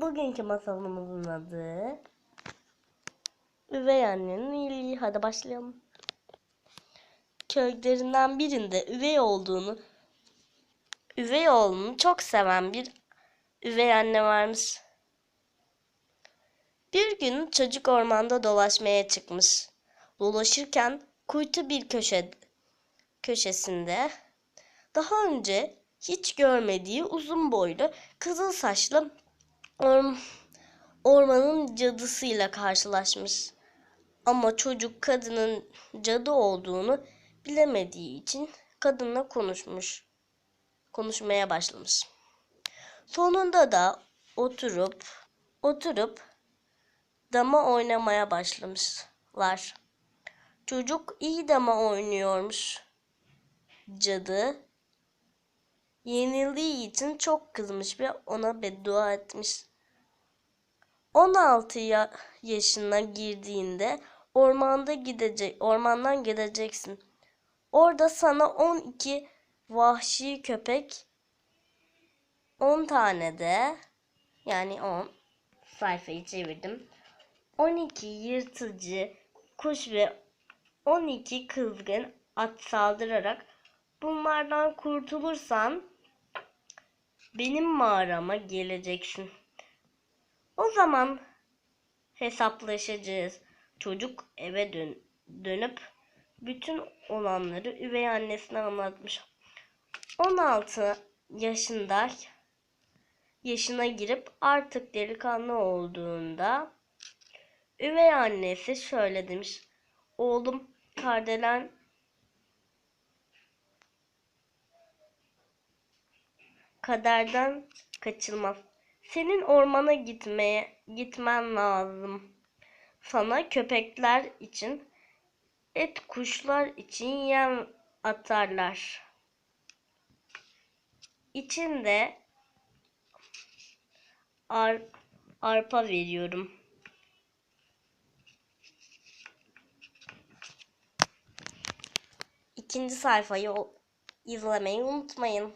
Bugünkü masalımızın adı Üvey Annenin İyiliği. Hadi başlayalım. Köylerinden birinde üvey olduğunu, üvey oğlunu çok seven bir üvey anne varmış. Bir gün çocuk ormanda dolaşmaya çıkmış. Dolaşırken kuytu bir köşe köşesinde daha önce hiç görmediği uzun boylu, kızıl saçlı orm- ormanın cadısıyla karşılaşmış. Ama çocuk kadının cadı olduğunu bilemediği için kadınla konuşmuş. Konuşmaya başlamış. Sonunda da oturup oturup dama oynamaya başlamışlar. Çocuk iyi dama oynuyormuş. Cadı yenildiği için çok kızmış ve ona beddua etmiş. 16 ya- yaşına girdiğinde ormanda gidecek ormandan gideceksin. Orada sana 12 vahşi köpek 10 tane de yani 10 sayfayı çevirdim. 12 yırtıcı kuş ve 12 kızgın at saldırarak bunlardan kurtulursan benim mağarama geleceksin. O zaman hesaplaşacağız. Çocuk eve dön dönüp bütün olanları üvey annesine anlatmış. 16 yaşında yaşına girip artık delikanlı olduğunda üvey annesi şöyle demiş. Oğlum kardelen kaderden kaçılmaz. Senin ormana gitmeye gitmen lazım. Sana köpekler için, et kuşlar için yem atarlar. İçinde ar, arpa veriyorum. İkinci sayfayı izlemeyi unutmayın.